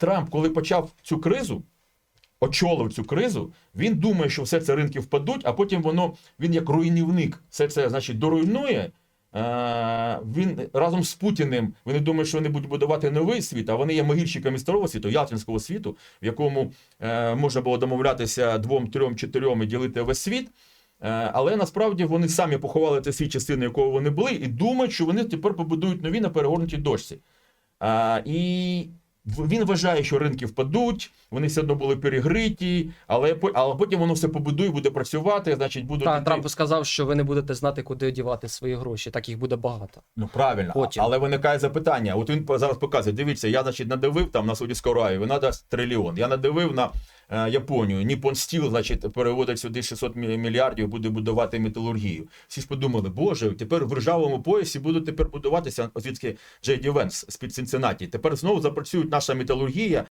Трамп, коли почав цю кризу, очолив цю кризу, він думає, що все це ринки впадуть, а потім воно він як руйнівник все це значить доруйнує. Е, Він разом з Путіним вони думають, що вони будуть будувати новий світ, а вони є могильщиками старого світу, ялтинського світу, в якому е, можна було домовлятися двом, трьом, чотирьом і ділити весь світ. Е, Але насправді вони самі поховали ці свій частини, якого вони були, і думають, що вони тепер побудують нові на перегорнутій дошці. І він вважає, що ринки впадуть, вони все одно були перегриті, але, але потім воно все побудує, буде працювати, значить, буде Так, Трамп сказав, що ви не будете знати, куди одівати свої гроші. Так їх буде багато. Ну правильно, Потім. але виникає запитання. От він зараз показує: дивіться, я значить надивив там на Саудівську Аравію, вона дасть трильйон. Я надивив на Японію. Ніпон Стіл, значить, переводить сюди 600 мільярдів, буде будувати металургію. Всі ж подумали, боже, тепер в ржавому поясі будуть тепер будуватися звідки Джей Ді Венс з-під Цинциннаті. Тепер знову запрацюють наша металургія,